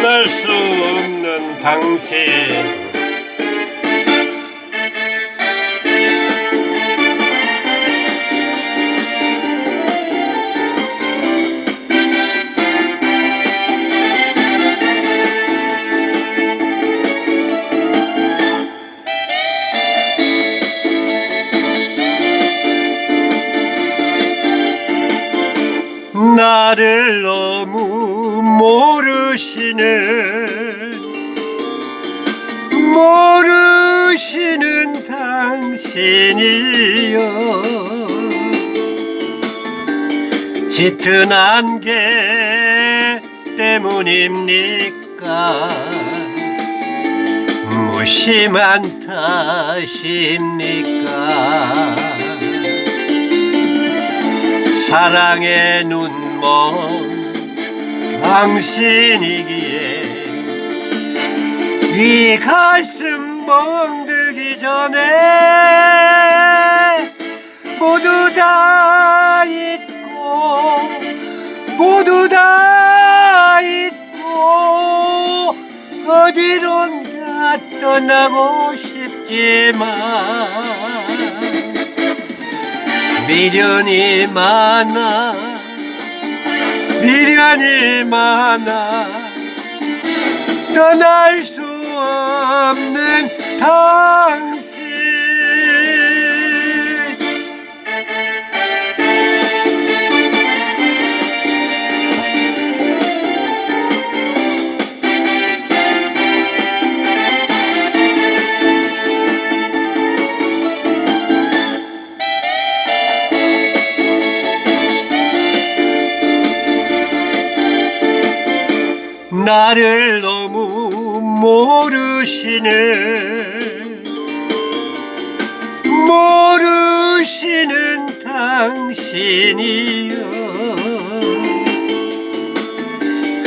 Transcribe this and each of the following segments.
떠날 수 없는 당신. 나를 너무 모르시는 모르시는 당신이여. 짙은 안개 때문입니까? 무심한 탓입니까? 사랑의 눈먼 당신이기에 이 가슴 멍들기 전에 모두 다 잊고 모두 다 잊고 어디론가 떠나고 싶지만 미련이 많아 미련이 많아. 떠날 수 없는 당 나를 너무 모르시는 모르시는 당신이여.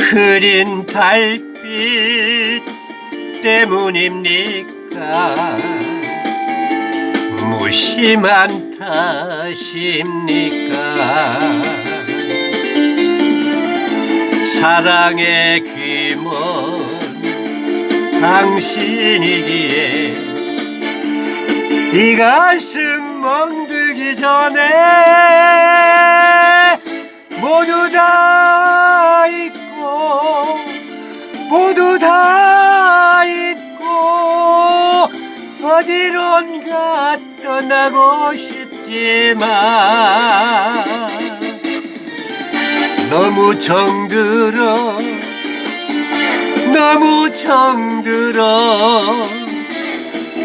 흐린 달빛 때문입니까? 무심한 탓입니까 사랑의 귀먼 당신이기에 이 가슴 멍들기 전에 모두 다 잊고 모두 다 잊고 어디론가 떠나고 싶지만 너무 정들어. 너무 정들어.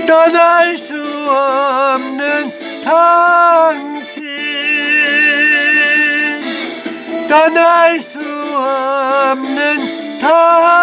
떠날 수 없는 당신. 떠날 수 없는 당신